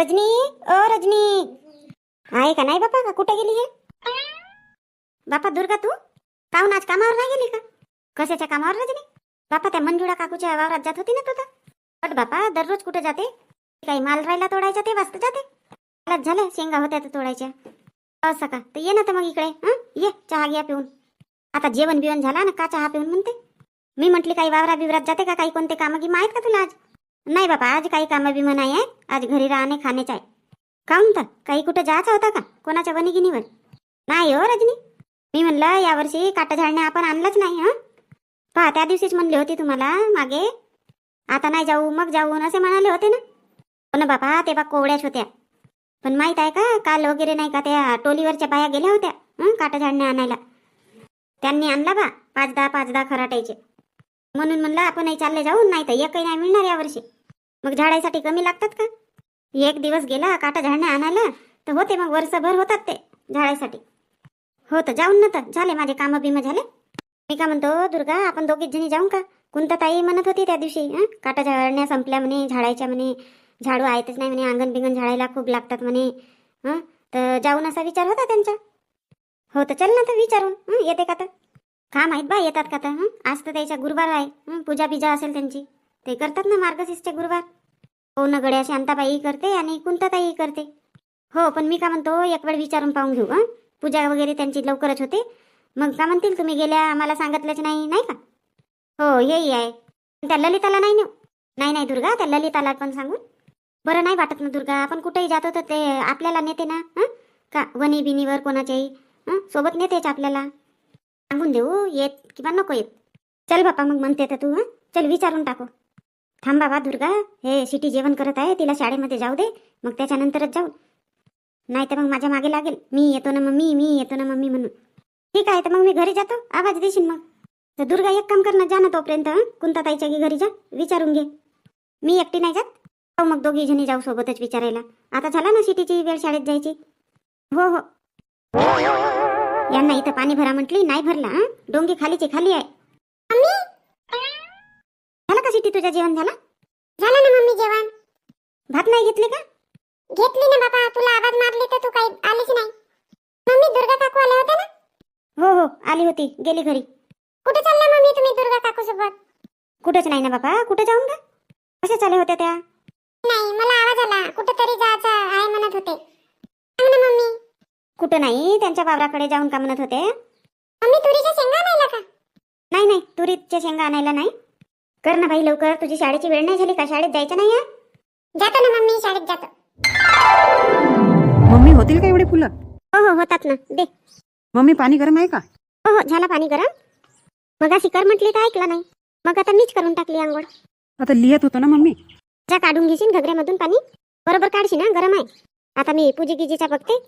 रजनी ओ रजनी. आहे का? नाही बापा का कुठे गेली हे? बापा दुर्गा तू? काहून आज कामावर नाही गेली का? कशाच्या कामावर रजनी? बापा त्या मंजुळा काकूच्या वावरात जात होती ना तू तर. बट बापा दररोज कुठे जाते? काही माल राहिला तोडायचा ते वाचत जाते. आलाच झालं शेंगा होत्या तर तोडायच्या. असं का? तर ये ना तर मग इकडे हं? ये चहा घ्या पिऊन. आता जेवण बिवण झाला ना का चहा पिऊन म्हणते? मी म्हटली काही वावरा बिवरात जाते का? काही कोणते कामं की माहीत का तुला आज? नाही बाबा आज काही कामं बिमं नाही आहेत आज घरी राहणे खाण्याचे आहे काहून तर काही कुठं जायचं होता का कोणाच्या वनिगिनीवर नाही हो रजनी मी म्हणलं यावर्षी काटा झाडणे आपण आणलंच नाही हं? पहा त्या दिवशीच म्हणले होते तुम्हाला मागे आता नाही जाऊ मग जाऊ असे म्हणाले होते ना. हो ना बाबा तेव्हा कोवड्याच होत्या. पण माहीत आहे का काल वगैरे नाही का त्या टोलीवरच्या बाया गेल्या होत्या हं काटा झाडणे आणायला. त्यांनी आणला बा पाच दहा पाच दहा खराटायचे. म्हणून म्हणलं आपणही चालले जाऊ नाही तर एकही नाही मिळणार यावर्षी मग झाडायसाठी कमी लागतात का? एक दिवस गेला काटा झाडणे आणायला तर होते मग वर्षभर होतात ते झाडायसाठी हो तर जाऊन ना तर झाले माझे कामं बिमं झाले. मी का म्हणतो दुर्गा आपण दोघीच जणी जाऊन का? कोणता ताई म्हणत होती त्या दिवशी काटा झाडण्या संपल्या म्हणे झाडायच्या म्हणे झाडू आहेतच नाही म्हणे अंगण बिंगण झाडायला खूप लागतात म्हणे हं तर जाऊन असा विचार होता त्यांचा? हो तर चल ना तर विचारून येते का तर? का माहीत बा येतात का तर आज तर त्याच्या गुरुवार आहे. पूजा बिजा असेल त्यांची. ते करतात ना मार्गशीर्षचे गुरुवार. हो न गड्या शांताबाई करते आणि कुंताताई करते. हो पण मी का म्हणतो एक वेळ विचारून पाहून घेऊ हां? पूजा वगैरे त्यांची लवकरच होते. मग का म्हणतील तुम्ही गेल्या आम्हाला सांगितलंच नाही नाही का? हो हेही आहे. त्या ललिताला नाही नेऊ. नाही नाही दुर्गा त्या ललिताला पण सांगून बरं नाही वाटत ना दुर्गा आपण कुठेही जातो तर ते आपल्याला नेते ना का वनी बिनीवर कोणाच्याही सोबत नेतेच आपल्याला. सांगून देऊ येत किंवा नको येत. चल बापा मग म्हणते तर तू चल विचारून टाकू. थांब बाबा दुर्गा हे सिटी जेवण करत आहे तिला शाळेमध्ये जाऊ दे मग त्याच्यानंतरच जाऊ. नाही तर मग माझ्या मागे लागेल. मी येतो ना मम्मी मी येतो ना मम्मी म्हणून. ठीक आहे तर मग मी घरी जातो. आवाज देशील मग. तर दुर्गा एक काम कर ना जा ना तोपर्यंत हं? ताईच्या की घरी जा विचारून घे. मी एकटी नाही जात. हो मग दोघी जणी जाऊ सोबतच विचारायला. आता झाला ना सिटीची वेळ शाळेत जायची? हो हो. यांना इथं पाणी भरा म्हटली नाही भरला हं? डोंगी खालीची खाली आहे. झालं का सिटी तुझं जेवण झालं? झालं ना मम्मी जेवण. भात नाही घेतली का? घेतली ना बाबा तुला आवाज मारली तर तू काही आलीच नाही. मम्मी दुर्गा काकू आल्या होत्या ना? हो हो आली होती गेली घरी. कुठे चालल्या मम्मी तुम्ही दुर्गा काकू सोबत? कुठंच नाही ना बाबा कुठं जाऊन का कशा चालल्या होत्या त्या? नाही मला आवाज आला कुठेतरी जायचं आहे म्हणत होते. सांग ना मम्मी. कुठं नाही? त्यांच्या वावराकडे जाऊन का म्हणत होते? मम्मी तुरीच्या शेंगा नाही का? नाही नाही. तुरीच्या शेंगा आणायला नाही. कर ना बाई लवकर. तुझी शाळेची वेळ नाही झाली का? शाळेत जायचं नाही आहे जातो ना मम्मी शाळेत जातो. मम्मी होतील का एवढे फुलं? हो हो होतात ना. दे. मम्मी पाणी गरम आहे का? हो हो. झाला पाणी गरम. मग अशी कर म्हटली तर ऐकलं नाही. मग आता मीच करून टाकली आंघोळ. आता लिहित होतो ना मम्मी? जा काढून घेशील घगऱ्यामधून पाणी. बरोबर काढशी ना गरम आहे. आता मी पूजी गिजीचा बघते.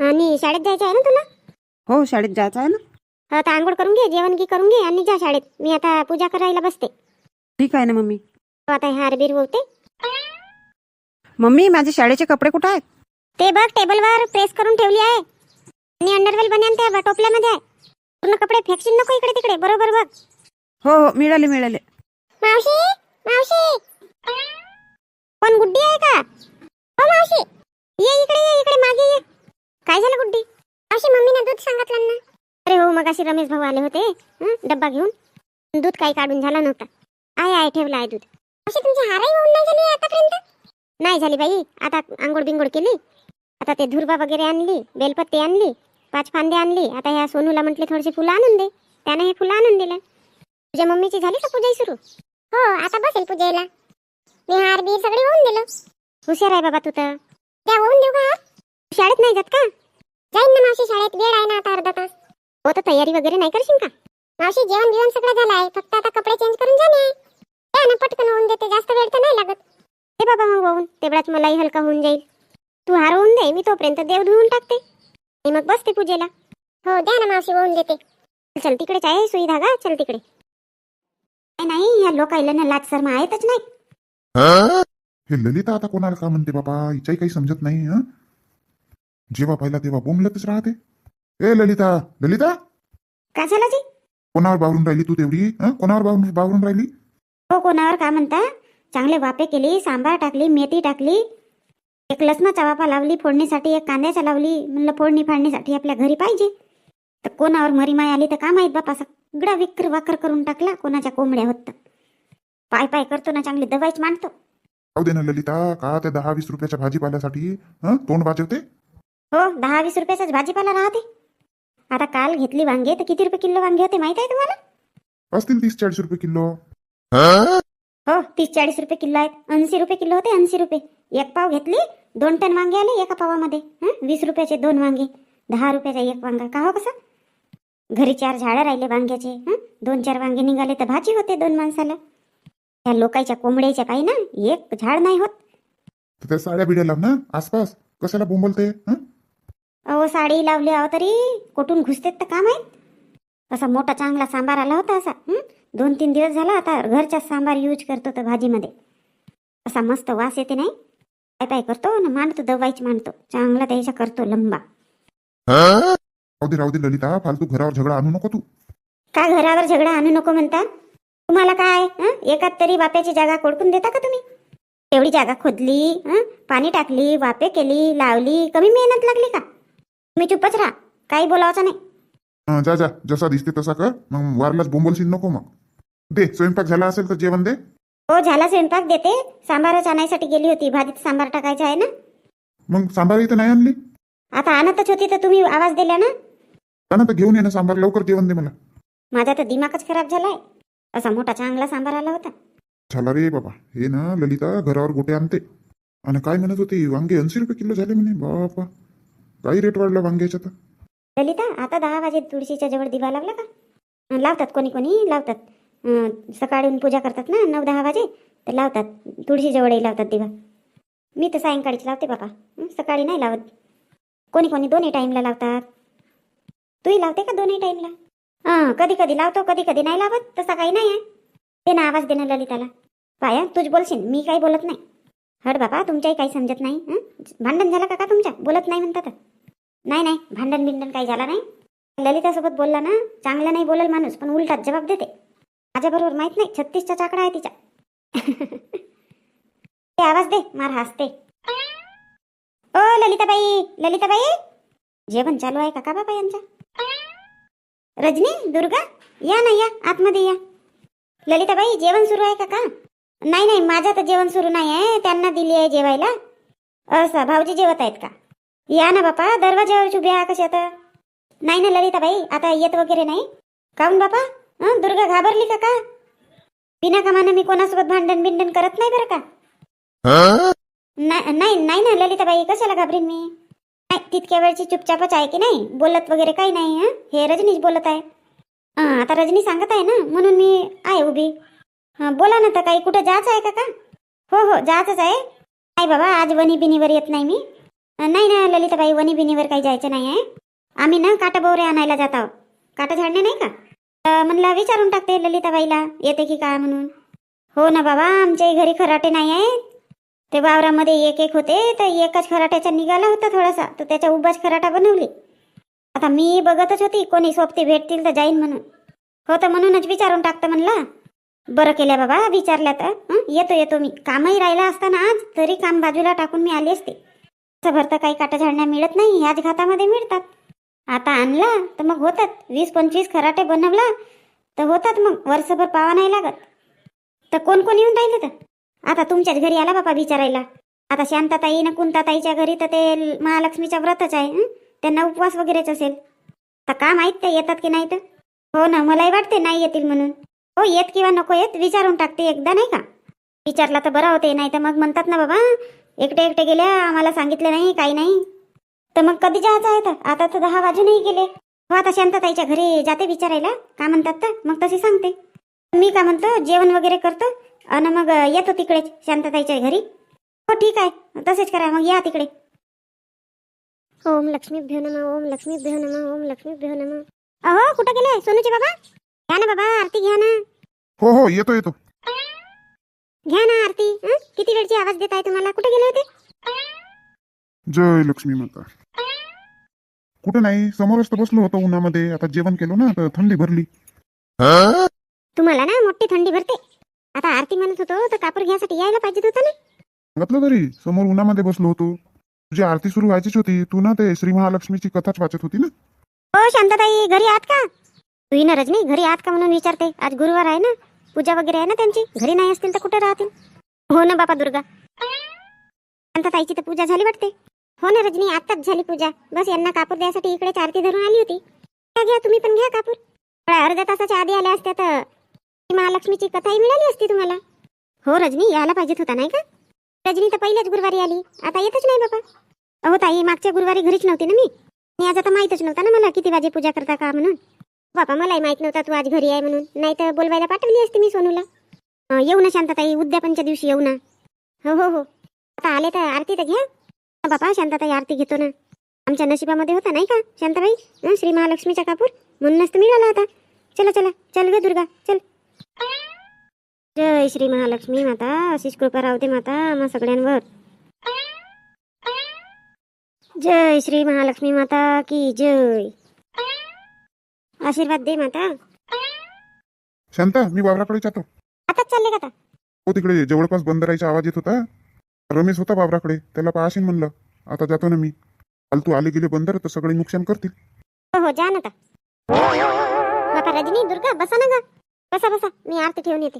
आणि शाळेत जायचं आहे ना तुला? हो शाळेत जायचं आहे ना. हो तर आंघोळ करून घे जेवण गी करून घे आणि जा शाळेत. मी आता पूजा करायला बसते. ठीक आहे ना मम्मी. हो, आता हार बीर होते मम्मी माझे शाळेचे कपडे कुठं आहेत? ते बघ टेबलवर प्रेस करून ठेवली आहे. आणि अंडरवेल बन्यान त्या ब- टोपल्यामध्ये आहे. पूर्ण कपडे फेकशील नको इकडे तिकडे बरोबर बघ. हो हो मिळाले मिळाले. मावशी मावशी. पण गुड्डी आहे का? हो मावशी. ये इकडे ये इकडे मागे ये काय झालं गुड्डी अशी मम्मीने दूध सांगितलं ना. अरे हो मग अशी रमेश भाऊ आले होते डब्बा घेऊन. दूध काही काढून झाला नव्हता. आहे आहे ठेवला आहे दूध. अशी तुमची हारही होऊन नाही झाली आतापर्यंत? नाही झाली बाई आता आंघोळ बिंगोळ केली. आता ते धुर्बा वगैरे आणली बेलपत्ती आणली पाच फांदे आणली. आता ह्या सोनूला म्हटले थोडीशी फुलं आणून दे. त्यानं हे फुलं आणून दिलं. तुझ्या मम्मीची झाली का पूजाही सुरू? हो आता बसेल पूजेला. मी हार बीर सगळे होऊन दिलं. हुशार आहे बाबा तू तर. त्या होऊन देऊ का हार? शाळेत नाही जात का? जाईन ना मावशी शाळेत वेळ आहे ना आता अर्धा तास. हो तर तयारी वगैरे नाही करशील का? मावशी जेवण बिवण सगळं झालं आहे फक्त आता कपडे चेंज करून जाणे आहे ना पटकन होऊन देते जास्त वेळ तर नाही लागत. हे बाबा मग वाहून तेवढाच मलाही हलका होऊन जाईल. तू हार होऊन दे मी तोपर्यंत देव धुवून टाकते. आणि मग बसते पूजेला. हो द्या ना मावशी होऊन देते. चल तिकडेच आहे सुई धागा चल तिकडे. नाही, नाही या लोकायला ना लाच शर्मा आहेतच नाही. हे ललिता आता कोणाला का म्हणते बाबा? हिच्याही काही समजत नाही हं? जेव्हा पाहिला तेव्हा बोंबलतच राहते. ए ललिता ललिता? का झालं जी? कोणावर बावरून राहिली तू तेवढी? हं? कोणावर बावरून बावरून राहिली? हो कोणावर? का म्हणता? चांगले वापे केली सांबार टाकली मेथी टाकली. एक लसणाचा वाफा लावली फोडणीसाठी एक कांद्याचा लावली. म्हणलं फोडणी फाडणीसाठी आपल्या घरी पाहिजे. तर कोणावर मरीमाय आली तर का माहीत बापा सगळा विक्र वाकर करून टाकला कोणाच्या कोंबड्या होत. पाय पाय करतो ना चांगली दवाईच मांडतो. जाऊ दे ना ललिता का त्या दहा वीस रुपयाच्या भाजीपाल्यासाठी हं तोंड वाजवते? हो दहा वीस रुपयाचाच भाजीपाला राहते. आता काल घेतली वांगे तर किती रुपये किलो वांगे होते माहीत आहे तुम्हाला? असतील तीस चाळीस रुपये किलो. हो तीस चाळीस रुपये किलो आहेत. ऐंशी रुपये किलो होते ऐंशी रुपये. एक पाव घेतली दोन टन वांगे आले एका पावामध्ये. हं वीस रुपयाचे दोन वांगे दहा रुपयाचा एक वांगा. का हो कसं? घरी चार झाडं राहिले वांग्याचे. हं दोन चार वांगे निघाले तर भाजी होते दोन माणसाला. त्या लोकांच्या कोंबड्याच्या काही ना एक झाड नाही होत. तर त्या साड्या बिड्या लाव ना आसपास. कशाला बोंबलते? हं? अहो साडी लावली आहो तरी. कुठून घुसतेत तर का माहीत? असा मोठा चांगला सांबार आला होता असा? दोन तीन दिवस झाला आता घरचा सांबार यूज करतो तर भाजीमध्ये. असा मस्त वास येते नाही? पाय पाय करतो ना मांडतो दवाईच मांडतो. चांगला त्याचा करतो लंबा. राहू दे राहू दे ललिता फालतू घरावर झगडा आणू नको तू. का घरावर झगडा आणू नको म्हणता? तुम्हाला काय? एकात तरी वाप्याची जागा कोडकून देता का तुम्ही? एवढी जागा खोदली? पाणी टाकली वापे केली लावली कमी मेहनत लागली का? तुम्ही चुपच राहा. काही बोलावचं नाही. हं, जा जा. जसा दिसते तसा कर. मग वारलाच बोंबलशील नको मग. दे स्वयंपाक झाला असेल तर जेवण दे. हो झाला स्वयंपाक देते. सांबारच आणायसाठी गेली होती. भाजीत सांबार टाकायचा आहे ना? मग सांबार इथं नाही आणली? आता आणतच होती तर तुम्ही आवाज दिला ना? ना तर घेऊन ये ना सांबार. लवकर जेवण दे मला. माझा तर दिमागच खराब झालाय. असा मोठा चांगला सांबार आला होता. झाला रे बाबा. हे ना ललिता घरावर गोटे आणते. आणि काय म्हणत होती? वांगे ऐंशी रुपये किलो झाले म्हणे. बापा. काही रेट वाढला वांग्याचा तर. ललिता आता दहा वाजे तुळशीच्या जवळ दिवा लावला का? लावतात कोणी कोणी? लावतात. अं, सकाळून पूजा करतात ना नऊ दहा वाजे? तर लावतात. तुळशी जवळही लावतात दिवा. मी तर सायंकाळीच लावते बाबा. हं, सकाळी नाही लावत. कोणी कोणी दोन्ही टाईमला लावतात. तूही लावते का दोन्ही टाईमला हां कधी कधी लावतो कधी कधी नाही लावत. तसा काही नाही आहे. ते ना आवाज देणं ललिताला. पाया तूच बोलशील मी काही बोलत नाही. हड बाबा तुमच्याही काही समजत नाही. हं? भांडण झालं का का तुमच्या? बोलत नाही म्हणतात नाही नाही भांडण बिंडण काही झाला नाही. ललितासोबत बोलला ना चांगला नाही बोलल माणूस पण उलटात जबाब देते. माझ्याबरोबर माहीत नाही छत्तीसचा चाकडा आहे तिच्या ते आवाज दे मार हसते. ओ ललिताबाई ललिताबाई! जेवण चालू आहे का का बाबा यांचा? रजनी दुर्गा या ना या आतमध्ये या. ललिताबाई जेवण सुरू आहे का का? नाही नाही माझं तर जेवण सुरू नाही आहे त्यांना दिली आहे जेवायला. असं भाऊजी जेवत आहेत का? या ना बापा दरवाज्यावर उभ्या आहे आता. नाही ना ललिताबाई आता येत वगैरे नाही. काऊन बापा? हं दुर्गा घाबरली का का? बिना कामानं मी कोणासोबत भांडण बिंडण करत नाही बरं का? नाही नाही ना ललिताबाई कशाला घाबरीन मी? नाही तितक्या वेळची चुपचापच आहे की नाही? बोलत वगैरे काही नाही हं? हे रजनीश बोलत आहे. आता रजनी सांगत आहे ना म्हणून मी आहे उभी. हां बोला ना तर काही कुठं जायचं आहे का का? हो हो जायचंच आहे. नाही बाबा आज वनी बिनीवर येत नाही मी. नाही ना ललिताबाई वनी बिनीवर काही जायचं नाही आहे. आम्ही ना काटाबोरे आणायला जात आहोत. काटा झाडणे नाही का? तर म्हणलं विचारून टाकते ललिताबाईला. येते की काय म्हणून? हो ना बाबा आमच्याही घरी खराटे नाही आहेत. ते वावरामध्ये एक एक होते तर एकच खराट्याचा निघाला होता थोडासा तर त्याच्या उभाच खराटा बनवली. आता मी बघतच होती कोणी सोबती भेटतील तर जाईन म्हणून. हो तर म्हणूनच विचारून टाकतं म्हणलं. बरं केल्या बाबा विचारल्या तर. येतो येतो मी. कामही राहिला असताना आज तरी काम बाजूला टाकून मी आली असते. असं भरतं काही काटा झाडण्या मिळत नाही ह्याच घातामध्ये मिळतात. आता आणला तर मग होतात. वीस पंचवीस खराटे बनवला तर होतात मग. वर्षभर पावा नाही लागत. तर कोण कोण येऊन राहिले तर? आता तुमच्याच घरी आला बापा विचारायला आता शांताताई ना कुंताताईच्या घरी तर ते महालक्ष्मीच्या व्रतच आहे त्यांना उपवास वगैरेच असेल. तर का माहीत ते येतात की नाही तर? हो ना मलाही वाटते नाही येतील म्हणून. हो येत किंवा नको येत विचारून टाकते एकदा नाही का? विचारला तर बरं होते नाही तर मग म्हणतात ना बाबा एकटे एकटे गेल्या आम्हाला सांगितलं नाही काही नाही. तर मग कधी जायचं आहे तर? आता तर दहा वाजूनही गेले. हो आता शांतताईच्या घरी जाते विचारायला का म्हणतात तर? मग तशी सांगते. मी का म्हणतो जेवण वगैरे करतो. आणि मग येतो तिकडेच शांतताईच्या घरी. हो ठीक आहे. तसेच करा. मग या तिकडे. ओम लक्ष्मीभ्यो नमः ओम लक्ष्मीभ्यो नमः ओम लक्ष्मीभ्यो नमः. अहो कुठं गेले? सोनूचे बाबा? घ्या ना बाबा आरती घ्या ना. हो हो येतो येतो. घ्या ना आरती हं? किती वेळची आवाज देत आहे तुम्हाला? कुठे गेले होते? जय लक्ष्मी माता. कुठं नाही समोरच तर बसलो होतो उन्हामध्ये. आता जेवण केलं ना तर थंडी भरली. तुम्हाला ना मोठी थंडी भरते. आता आरती म्हणत होतो तर कापूर घ्यायसाठी यायला पाहिजे होतं ना. सांगितलं तरी समोर उन्हामध्ये बसलो होतो. तुझी आरती सुरू व्हायचीच होती. तू ना ते श्री महालक्ष्मीची कथाच वाचत होती ना. हो शांताताई घरी आहात का? तू ना रजनी घरी आहात का म्हणून विचारते. आज गुरुवार आहे ना. पूजा वगैरे आहे ना त्यांची? घरी नाही असतील तर कुठे राहतील? हो ना बापा दुर्गा. ताईची तर पूजा झाली वाटते. हो ना रजनी आत्ताच झाली पूजा. बस यांना कापूर द्यायसाठी इकडे आरती धरून आली होती. घ्या तुम्ही पण घ्या कापूर. अर्ध्या तासाच्या आधी आल्या असत्या तर महालक्ष्मीची कथाही मिळाली असती तुम्हाला. हो रजनी यायला पाहिजेत होता नाही का? रजनी तर पहिल्याच गुरुवारी आली. आता येतच नाही बापा. अहो ताई मागच्या गुरुवारी घरीच नव्हती ना मी. आणि आज आता माहीतच नव्हता ना मला किती वाजे पूजा करता का म्हणून. बापा मलाही माहीत नव्हता तू आज घरी आहे म्हणून. नाही तर बोलवायला पाठवली असते मी सोनूला. येऊ ना शांताताई उद्यापनच्या दिवशी येऊ ना. हो हो हो. आता आले तर आरती तर घ्या. बापा शांताताई आरती घेतो ना. आमच्या नशिबामध्ये होता नाही का शांताबाई? श्री महालक्ष्मीचा कापूर? म्हणूनच तर मिळाला आता. चला चला चल ग दुर्गा चल. जय श्री महालक्ष्मी माता अशीच कृपा राहते माता आम्हा सगळ्यांवर. जय श्री महालक्ष्मी माता की जय. आशीर्वाद दे माता. शांता मी वावराकडे जातो. आताच चालले का आता? हो तिकडे जवळपास बंदराईचा आवाज येत होता. रमेश होता बाबराकडे त्याला पाहाशीन म्हणलं. आता जातो ना मी. फालतू आले गेले बंदर तर सगळे नुकसान करतील. हो हो जा ना आता. बापा रजनी दुर्गा बसा ना ग. बसा बसा. मी आरती ठेवून येते.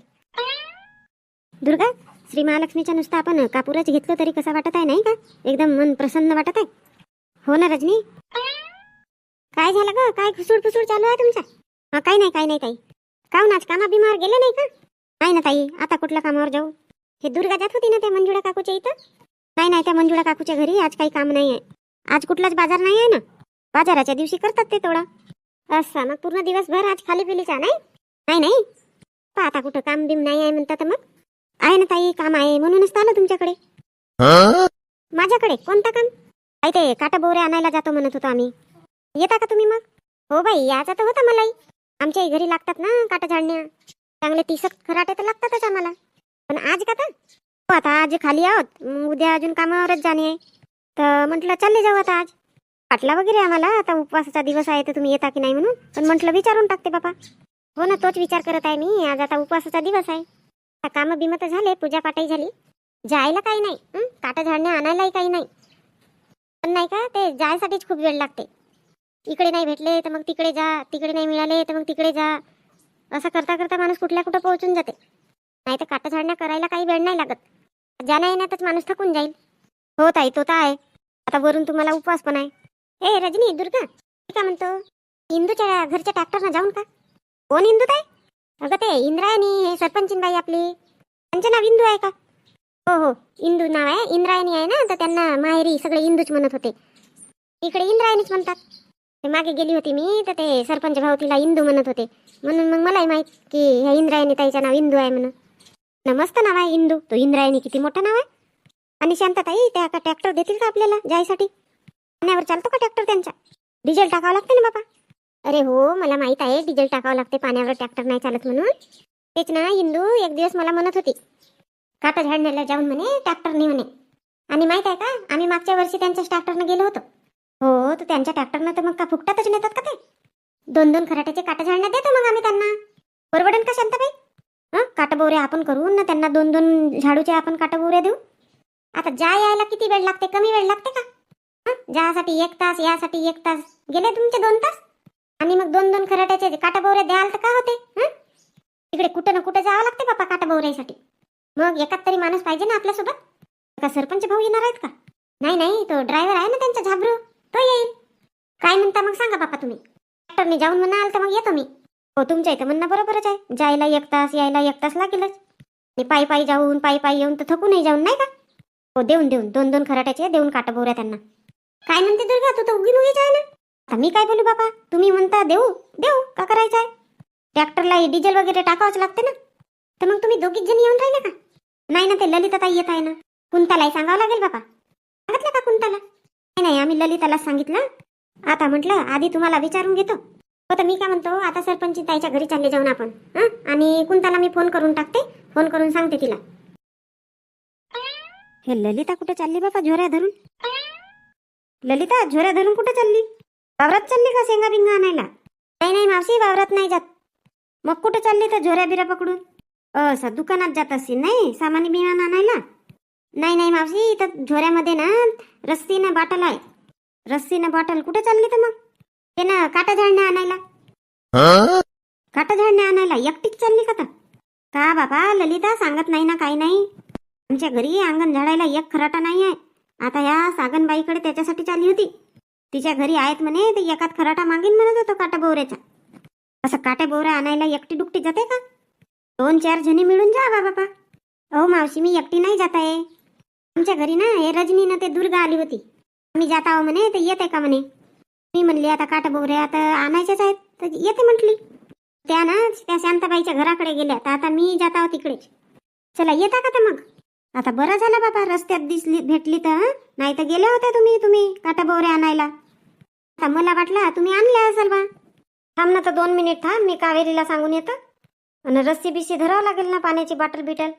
दुर्गा श्री महालक्ष्मीच्या नुसतं आपण कापूरच घेतलं तरी कसा वाटत आहे नाही का? एकदम मन प्रसन्न वाटत आहे. हो ना रजनी? काय झालं ग? काय खुसूड फुसूड चालू आहे तुमचा? हा, काही नाही काही नाही ताई. काहून आज कामा बिमार गेले नाही का? नाही ना ताई. आता कुठल्या कामावर जाऊ? हे दुर्गा जात होती ना त्या मंजुळा काकूच्या इथं? नाही नाही त्या मंजुळा काकूच्या घरी आज काही काम नाही आहे. आज कुठलाच बाजार नाही आहे ना? बाजाराच्या दिवशी करतात ते थोडा असा मग पूर्ण दिवसभर आज खाली पिलीचा नाही? नाही नाही. पहा आता कुठं काम बिम नाही आहे म्हणतात मग. आहे ना ताई काम आहे. म्हणूनच आलो तुमच्याकडे. माझ्याकडे? कोणतं काम? आई ते काटा बोरे आणायला जातो म्हणत होतो आम्ही. येता का तुम्ही मग? हो बाई याचा तर होता मलाही. आमच्याही घरी लागतात ना काटा झाडण्या. चांगले तिसक खराटे तर लागतातच आम्हाला. पण आज का तर? हो आता आज खाली आहोत. उद्या अजून कामावरच जाणे आहे. तर म्हटलं चालले जाऊ आता आज. पाटला वगैरे आम्हाला. आता उपवासाचा दिवस आहे तर तुम्ही येता की नाही म्हणून. पण म्हटलं विचारून टाकते बापा. हो ना तोच विचार करत आहे मी. आज आता उपवासाचा दिवस आहे. आता कामं बिमं तर झाले पूजा पाठही झाली. जायला काही नाही. काटा झाडणे आणायलाही काही नाही. पण नाही का ते जायसाठीच खूप वेळ लागते. इकडे नाही भेटले तर मग तिकडे जा तिकडे नाही मिळाले तर मग तिकडे जा. असं करता करता माणूस कुठल्या कुठं पोहोचून जाते. नाही तर काटा झाडण्या करायला काही वेळ नाही लागत. जाण्या येण्यातच माणूस थकून जाईल. हो ताई तो तर आहे. आता वरून तुम्हाला उपवास पण आहे. ए रजनी दुर्गा काय म्हणतो? इंदूच्या घरच्या ट्रॅक्टरनं जाऊन का? कोण इंदू ताई? अगं ते इंद्रायणी हे सरपंचीनबाई आपली. त्यांचं नाव इंदू आहे का? हो हो इंदू नाव आहे. इंद्रायणी आहे ना तर त्यांना माहेरी सगळे इंदूच म्हणत होते. इकडे इंद्रायणीच म्हणतात. ते मागे गेली होती मी तर ते सरपंच भाऊ तिला इंदू म्हणत होते. म्हणून मग मलाही माहीत की ह्या इंद्रायणी ताईचं नाव इंदू आहे म्हणून. न मस्त नाव आहे इंदू. तो इंद्रायणी किती मोठं नाव आहे. आणि शांतताई त्या का ट्रॅक्टर देतील का आपल्याला जायसाठी? पाण्यावर चालतो का ट्रॅक्टर त्यांचा? डिझेल टाकावं लागते ना बाबा अरे हो मला माहीत आहे डिझेल टाकावं लागते पाण्यावर ट्रॅक्टर नाही चालत म्हणून. तेच ना इंदू एक दिवस मला म्हणत होती. काटा झाडण्याला जाऊन म्हणे ट्रॅक्टरने म्हणे. आणि माहीत आहे का आम्ही मागच्या वर्षी त्यांच्याच ट्रॅक्टरनं गेलो होतो. हो तर त्यांच्या ट्रॅक्टरनं तर मग का फुकटातच नेतात का ते? दोन दोन खराट्याचे काटं झाडण्यात देतो मग आम्ही त्यांना. परवडन का शांताबाई? हं? काटबोऱ्या आपण करू ना त्यांना दोन दोन झाडूचे आपण काटबोऱ्या देऊ. आता जा यायला किती वेळ लागते? कमी वेळ लागते का? हां? जासाठी एक तास यासाठी एक तास. गेले तुमचे दोन तास? आणि मग दोन दोन खराट्याचे काटाबोऱ्या द्याल तर का होते? हां? तिकडे कुठं ना कुठं जावं लागते बापा काटाबोऱ्यासाठी. मग एकात तरी माणूस पाहिजे ना आपल्यासोबत? का सरपंच भाऊ येणार आहेत का? नाही नाही तो ड्रायव्हर आहे ना त्यांचा झाबरू. तो येईल काय म्हणता मग सांगा बापा तुम्ही. डॉक्टरने जाऊन म्हणाल तर मग येतो मी. हो तुमच्या इथं म्हणणं बरोबरच आहे. जायला एक तास यायला एक तास लागेलच. आणि पायी पायी जाऊन पायी पायी येऊन तर थकूनही जाऊन नाही का? हो देऊन देऊन दोन दोन खराट्याचे देऊन काटा बोऱ्या त्यांना. काय म्हणते दुर्गा तू तर उगी मुगीच आहे ना आता मी काय बोलू बाबा तुम्ही म्हणता देऊ देऊ का करायचं आहे? ट्रॅक्टरला डिझेल वगैरे टाकावंच लागते ना. तर मग तुम्ही दोघीच जण येऊन राहिले का? नाही ना ते ललिताताई येत आहे ना. कुंतालाही सांगावं लागेल बाबा सांगितलं का कुंताला? नाही नाही आम्ही ललिताला सांगितलं. आता म्हटलं आधी तुम्हाला विचारून घेतो. हो तर मी काय म्हणतो आता सरपंच ताईच्या घरी चालले जाऊन आपण हं? आणि कुंताला मी फोन करून टाकते फोन करून सांगते तिला. हे ललिता कुठे चालली बाबा झोऱ्या धरून? ललिता झोऱ्या धरून कुठे चालली? वावरात चालली का शेंगा बिंगा आणायला? नाही नाही मावशी वावरात नाही जात. मग कुठे चालली तर झोऱ्या बिऱ्या पकडून? असं दुकानात जात असतील नाही सामान बिमान आणायला? नाही नाही मावशी इथं झोऱ्यामध्ये ना रस्सीनं बॉटल आहे. रस्सीनं बॉटल कुठे चालली तर मग? ते ना काटा झाडणे आणायला. काटा झाडणे आणायला. एकटीच चालली का का बाबा ललिता सांगत नाही ना काही नाही. आमच्या घरी अंगण झाडायला एक खराटा नाही आहे. आता ह्या सागनबाईकडे त्याच्यासाठी चालली होती. तिच्या घरी आहेत म्हणे ते एकात खराटा मागीन म्हणत होतो काटा बोवऱ्याचा. असं काट्या बोवऱ्या आणायला एकटी दुकटी जाते का? दोन चार जणी मिळून जा बाबा अहो मावशी मी एकटी नाही जात आहे. आमच्या घरी ना हे रजनीनं ते दुर्गा आली होती. आम्ही जात आहो म्हणे तर येते का म्हणे? मी म्हणली आता काटबोऱ्या आता आणायच्याच आहेत तर येते म्हटली. त्या ना त्या शांताबाईच्या घराकडे गेल्या तर आता मी जात आहो तिकडेच. चला येता का तर मग? आता बरं झालं बाबा रस्त्यात दिसली भेटली तर नाही तर गेले होते तुम्ही तुम्ही काटाबोवऱ्या आणायला. आता मला वाटला तुम्ही आणल्या असाल बा थांब ना तर दोन मिनिट थांब मी कावेरीला सांगून येतो. आणि रस्सी बिस्सी धरावं लागेल ना पाण्याची बॉटल बिटल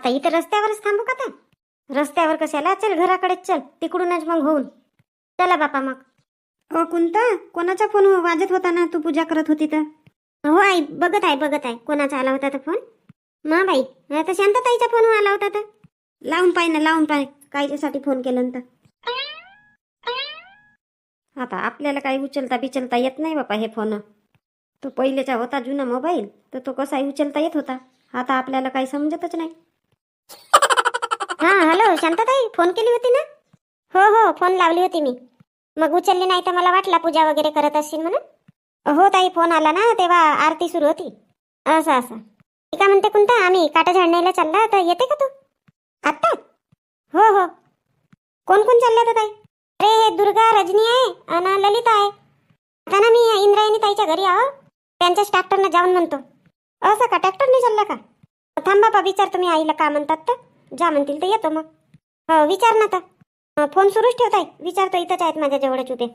आता इथं रस्त्यावरच थांबू का तर? रस्त्यावर कशाला? चल घराकडेच चल. तिकडूनच मग होऊन. चला बापा मग. अ कोणता कोणाचा फोन वाजत होता ना तू पूजा करत होती तर. हो आई बघत आहे बघत आहे. कोणाचा आला होता तर फोन? मा बाई आता शांतताईचा फोन आला होता तर. लावून पाय ना लावून पाय. कायच्यासाठी फोन केलं तर. आता आपल्याला काही उचलता बिचलता येत नाही बापा हे फोन. तो पहिलेचा होता जुना मोबाईल तर तो कसाही उचलता येत होता. आता आपल्याला काही समजतच नाही. हा हॅलो शांताताई फोन केली होती ना? हो हो फोन लावली होती मी. मग उचलली नाही तर मला वाटला पूजा वगैरे करत असतील म्हणून. हो ताई फोन आला ना तेव्हा आरती सुरू होती. असं असं. ठीक आहे म्हणते कोणता आम्ही काटा झाडण्याला चालला तर येते का तू? आत्ता? हो हो. कोण कोण चालले तर ताई? अरे हे दुर्गा रजनी आहे आणि ललिता आहे. आता ना मी इंद्रायणी ताईच्या घरी आहो. त्यांच्याच ट्रॅक्टरनं जाऊन म्हणतो. असं का ट्रॅक्टरने चालला का? थांब विचार तुम्ही आईला का म्हणतात तर. जा म्हणतील तर येतो मग. हो विचार ना आता. फोन सुरूच ठेवताय विचारतो इथंच आहेत माझ्या जवळच उभे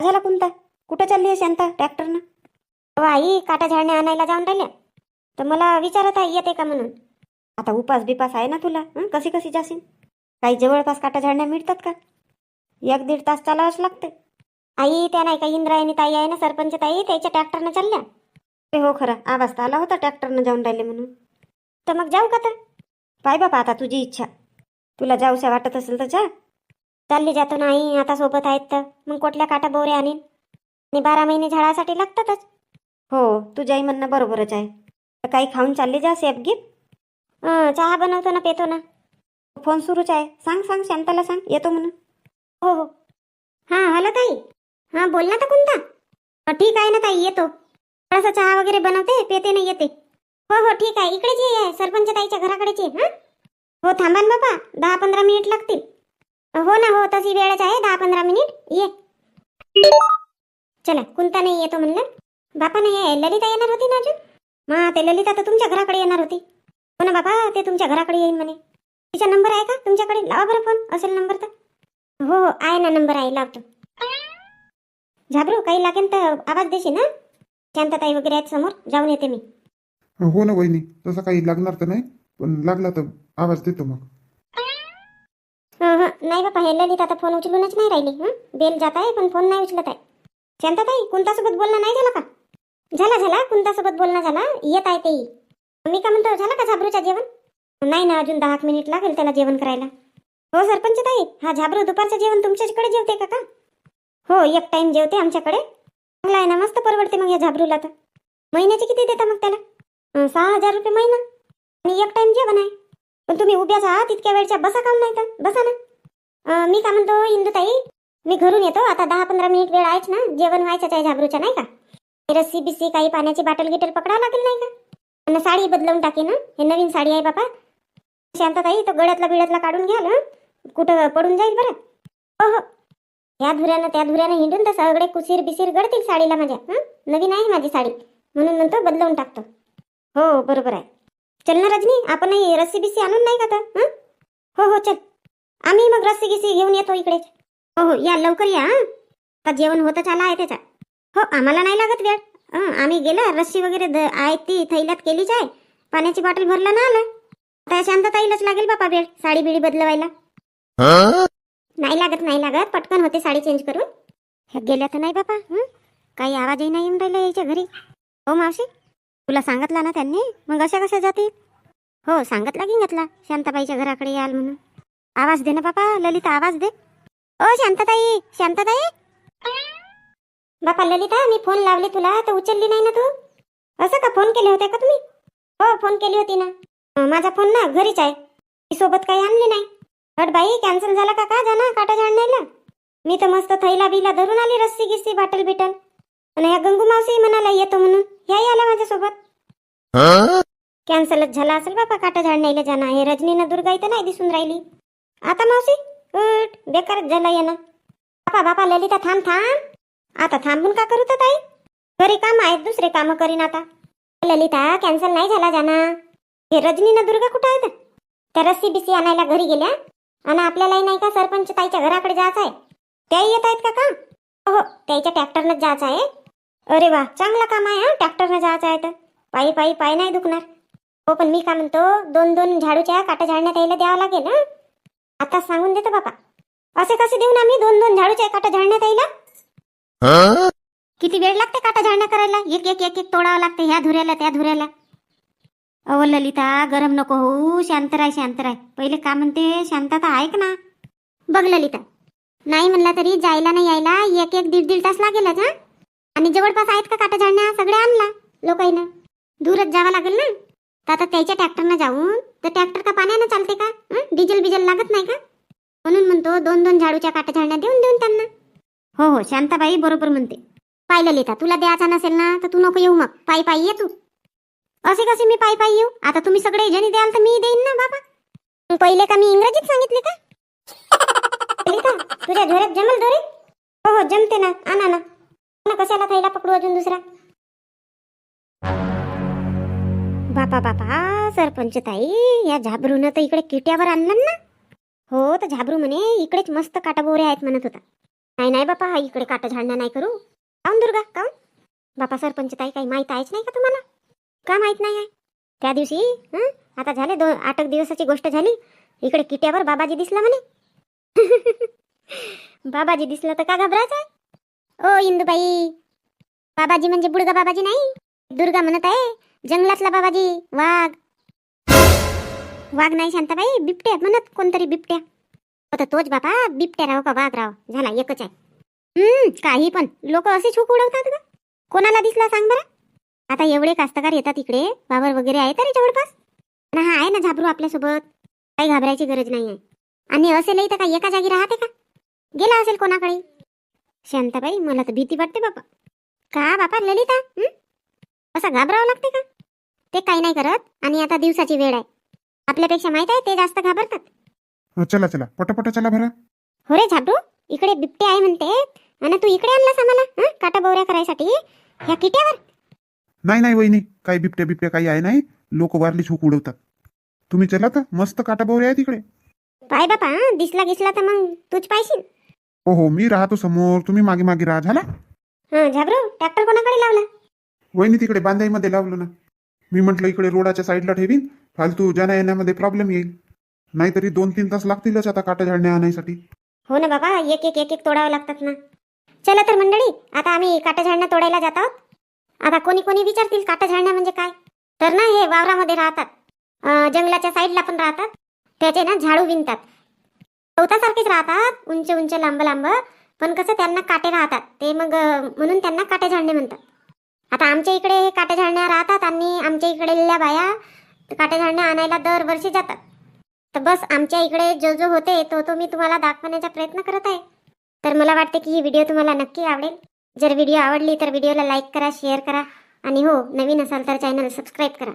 झाला कोणता कुठं चालली आहे शांता? ट्रॅक्टरनं? अहो, आई काटा झाडणे आणायला जाऊन राहिल्या. तर मला विचारत आहे येते का म्हणून? आता उपास बिपास आहे ना तुला? हं? कशी कशी जाशील? काही जवळपास काटा झाडण्या मिळतात का? एक दीड तास चालावंच लागते आई त्या नाही का इंद्रायणी ताई आहे ना सरपंच ताई त्याच्या ट्रॅक्टरनं चालल्या. ते हो खरं आवाज तर आला होता ट्रॅक्टरनं जाऊन राहिले म्हणून. तर मग जाऊ का तर? पाय बापा आता तुझी इच्छा. तुला जाऊशा वाटत असेल तर जा. चालली जातो नाही आता सोबत आहेत तर. मग कुठल्या काटा बोरे आणीन. आणि बारा महिने झाडासाठी लागतातच. हो तुझ्याही म्हणणं बरोबरच आहे. तर काही खाऊन चालली जा सेफ गिफ्ट चहा बनवतो ना पेतो ना. फोन सुरूच आहे. सांग सांग शांताला सांग. येतो म्हणून. हो हो. हां हॅलो ताई. हां बोल ना तर कोणता ठीक आहे ना ताई येतो. थोडासा चहा वगैरे बनवते पेते ना येते. हो हो ठीक आहे. इकडेच ये सरपंच ताईच्या घराकडेच ये हां? हो थांबा ना बाबा. दहा पंधरा मिनिट लागतील. हो ना हो तशी वेळच आहे. दहा पंधरा मिनिट. ये. चला कोणता नाही येतो म्हणलं. बापा नाही आहे. ललिता येणार होती ना अजून? मग ते ललिता तर तुमच्या घराकडे येणार होती. हो ना बाबा ते तुमच्या घराकडे येईन म्हणे. तिचा नंबर आहे का तुमच्याकडे? लावा बरं फोन असेल नंबर तर. हो हो आहे ना नंबर आहे. लावतो. झाबरू काही लागेल तर आवाज देशील ना शांतताई वगैरे आहेत समोर. जाऊन येते मी. हो ना वहिनी तसं काही लागणार तर नाही पण लागला तर आवाज देतो मग. हा हा. नाही बापा हे ललित आता फोन उचलूनच नाही राहिली हं? बेल जात आहे पण फोन नाही उचलत आहे. शांतताई कुंतासोबत बोलणं नाही झालं का? झाला झाला. कुंतासोबत बोलणं झाला. येत आहे तेही मी का म्हणतो झालं का झाबरूचं जेवण? नाही ना अजून दहा एक मिनिट लागेल त्याला जेवण करायला. हो सरपंच ताई हा झाबरू दुपारचं जेवण तुमच्याकडे जेवते का का? हो एक टाइम जेवते आमच्याकडे. चांगला आहे ना मस्त परवडते मग या झाबरूला तर. महिन्याचे किती देता मग त्याला? सहा हजार रुपये महिना. आणि एक टाइम जेवण आहे. पण तुम्ही उभ्याच आहात इतक्या वेळच्या बसा काऊन नाही तर. बसा ना. मी का म्हणतो इंदुताई मी घरून येतो. आता दहा पंधरा मिनिट वेळ आहेच ना. जेवण व्हायचं आहे झाबरूच्या नाही का? रस्सी बिस्सी काही पाण्याची बाटल गिटल पकडावं लागेल नाही का? आणि साडी बदलवून टाकी ना. हे नवीन साडी आहे बापा. शांतताई तो गळ्यातला बिळ्यातला काढून घ्याल कुठं पडून जाईल बरं. हो हो. या धुऱ्यानं त्या धुऱ्यानं हिंडून तर सगळे कुसीर बिसीर गळतील साडीला माझ्या. नवीन आहे माझी साडी. म्हणून म्हणतो बदलवून टाकतो. हो बरोबर आहे. चल ना रजनी आपणही रस्सी बिस्सी आणून नाही का हं? हो चल. आम्ही मग रस्सी गिस्सी घेऊन येतो इकडेच हो हो या लवकर या हं? आता जेवण होतच आला आहे त्याचा. हो आम्हाला नाही लागत वेळ. आम्ही गेलो रस्सी वगैरे आहे ती थैल्यात केलीच आहे. पाण्याची बॉटल भरला ना आलं. आता शांतताईलाच लागेल बापा वेळ साडी बिडी बदलवायला. नाही लागत नाही लागत पटकन होते साडी चेंज करून. गेल्या तर नाही बापा? काही आवाजही नाही येऊन राहिला यायच्या घरी. हो मावशी? तुला सांगितलं ना त्यांनी? मग अशा कशा जातील हो सांगितला घेतला. शांताबाईच्या घराकडे याल म्हणून. आवाज दे ना बापा ललिता आवाज दे. ओ शांताताई शांताताई. बापा ललिता मी फोन लावले तुला तर उचलली नाही ना तू? असं का फोन केले होते का तुम्ही? हो फोन केली होती ना. माझा फोन ना घरीच आहे. मी सोबत काही आणले नाही. हट बाई कॅन्सल झाला का? का जाना काटा झाडण्याला? मी तर मस्त थैला बिला धरून आली रस्सी गिस्सी बाटल बिटल आणि ह्या गंगू मावशी म्हणाला येतो म्हणून. ह्याही आल्या माझ्यासोबत. कॅन्सलच झाला असेल बाबा काटा झाडण्याला जाणं. हे रजनीनं दुर्गा इथं नाही दिसून राहिली. आता मावशी? उठ बेकारच झाला येणं बापा बापा ललिता थांब थांब. आता थांबून का करू तर ताई? घरी काम आहेत दुसरे काम करीन आता. ललिता कॅन्सल नाही झाला जाना हे रजनीनं दुर्गा कुठं आहेत? त्या रस्सी बिस्सी आणायला घरी गेल्या? आणि आपल्यालाही नाही का सरपंच ताईच्या घराकडे जायचं आहे? त्याही येत आहेत का काम? हो त्याच्या ट्रॅक्टरनं जायचं आहे. अरे वा चांगलं काम आहे हा? ट्रॅक्टरनं जायचं आहे तर. पायी पायी पाय नाही दुखणार. हो पण मी काय म्हणतो दोन दोन झाडूच्या काटा झाडण्यात यायला द्यावं लागेल ना आता सांगून देतो बापा. असे कसे देऊ ना आम्ही दोन दोन झाडूच्या काटा झाडण्यात यायला? किती वेळ लागते काटा झाडण्या करायला? एक एक एक एक तोडावं लागते ह्या धुऱ्याला त्या धुऱ्याला. अव ललिता गरम नको होऊ शांत राय शांत राय. पहिले का म्हणते शांतता ऐक ना. बघ ललिता. नाही म्हणला तरी जायला नाही यायला एक एक दीड दीड तास लागेलच हा? आणि जवळपास आहेत का काटा झाडण्या सगळे आणला लोकांना दूरच जावं लागेल ना? तर आता त्याच्या ट्रॅक्टरनं जाऊन तर ट्रॅक्टर का पाण्यानं चालते का? डिझेल बिझेल लागत नाही का? म्हणून म्हणतो दोन दोन झाडूच्या काटा झाडण्या देऊन देऊन त्यांना. हो हो शांताबाई बरोबर म्हणते. पाहिलं लिहिता तुला द्यायचा नसेल ना तर तू नको येऊ मग. पायी पायी ये तू. असे कसे मी पायी पायी येऊ? आता तुम्ही सगळे जणी द्याल तर मी देईन ना बाबा? पहिले का मी इंग्रजीत सांगितले का? तुझ्या घरात जमल दोरे? हो हो जमते ना. आणा ना. ना कशाला थैला पकडू अजून दुसरा? बापा बापा सरपंच ताई या झाबरूनं तर इकडे किट्यावर आणलं ना? हो तर झाबरू म्हणे इकडेच मस्त काटाबोरे आहेत म्हणत होता. नाही नाही बापा इकडे काटा झाडणं नाही करू. काऊन दुर्गा काऊन? बापा सरपंच ताई काही माहीत आहेच नाही का तुम्हाला? का माहीत नाही आहे? त्या दिवशी हं? आता झाले दोन आठ एक दिवसाची गोष्ट झाली. इकडे किट्यावर बाबाजी दिसला म्हणे. बाबाजी दिसला तर का घाबरायचं आहे? ओ इंदुबाई. बाबाजी म्हणजे बुडगा बाबाजी नाही? दुर्गा म्हणत आहे जंगलातला बाबाजी वाघ. वाघ नाही शांताबाई बिबट्या म्हणत कोणतरी बिबट्या. आता तोच बापा बिबट्या राव का वाघ राव? झाला एकच आहे. हम्म काही पण. लोक असे छूक उडवतात का कोणाला दिसला सांग बरं. आता एवढे कास्तकार येतात इकडे वावर वगैरे आहे तरी जवळपास. आणि हा आहे ना झाबरू आपल्यासोबत. काही घाबरायची गरज नाही आहे आणि असेलही तर काही एका जागी राहते का? गेला असेल कोणाकडे? शांताबाई मला तर भीती वाटते बापा का बापा ललिता? असं घाबरावं लागते का? ते काही नाही करत आणि आता दिवसाची वेळ आहे. आपल्यापेक्षा माहीत आहे ते जास्त घाबरतात. चला चला. पटापट चला भरा हो रे झाबरू इकडे बिबटे आहे म्हणते. आणि तू इकडे आणलास आम्हाला हं? काटा बवऱ्या करायसाठी. ह्या किट्यावर. नाही नाही वहिनी. काही बिबट्या बिबट्या काही आहे नाही. लोक वारली छूक उडवतात. तुम्ही चला तर. मस्त काटाबोरे आहे तिकडे. पाय बापा? दिसला गिसला तर मग तूच पाहिशील. हो हो मी राहतो समोर. तुम्ही मागे मागे राहा. झाला? हा झाबरू ट्रॅक्टर कोणाकडे लावला? वहिनी तिकडे बांधाईमध्ये लावलं ना. मी म्हटलं इकडे रोडाच्या साईडला ठेवीन. फालतू जाण्या येण्यामध्ये प्रॉब्लेम येईल. नाहीतरी दोन तीन तास लागतीलच आता काटा झाडण्या आणायसाठी. हो ना बाबा एक एक एक एक तोडावं लागतात ना. चला तर मंडळी आता आम्ही काटा झाडणं तोडायला जात आहोत. आता कोणी कोणी विचारतील काटा झाडणं म्हणजे काय? तर ना हे वावरामध्ये राहतात. अं, जंगलाच्या साईडला पण राहतात. त्याचे ना झाडू विणतात. गवतासारखेच राहतात उंच उंच लांब लांब. पण कसं त्यांना काटे राहतात. ते मग म्हणून त्यांना काटे झाडणे म्हणतात. आता आमच्या इकडे हे काटे झाडण्या राहतात आणि आमच्या इकडेल्या बाया काटे झाडण्या आणायला दरवर्षी जातात. तर बस आमच्या इकडे जो जो होते तो तो मी तुम्हाला दाखवण्याचा प्रयत्न करत आहे. तर मला वाटते की ही व्हिडिओ तुम्हाला नक्की आवडेल. जर व्हिडिओ आवडली तर व्हिडिओला लाईक करा शेअर करा. आणि हो नवीन असाल तर चॅनल सबस्क्राईब करा.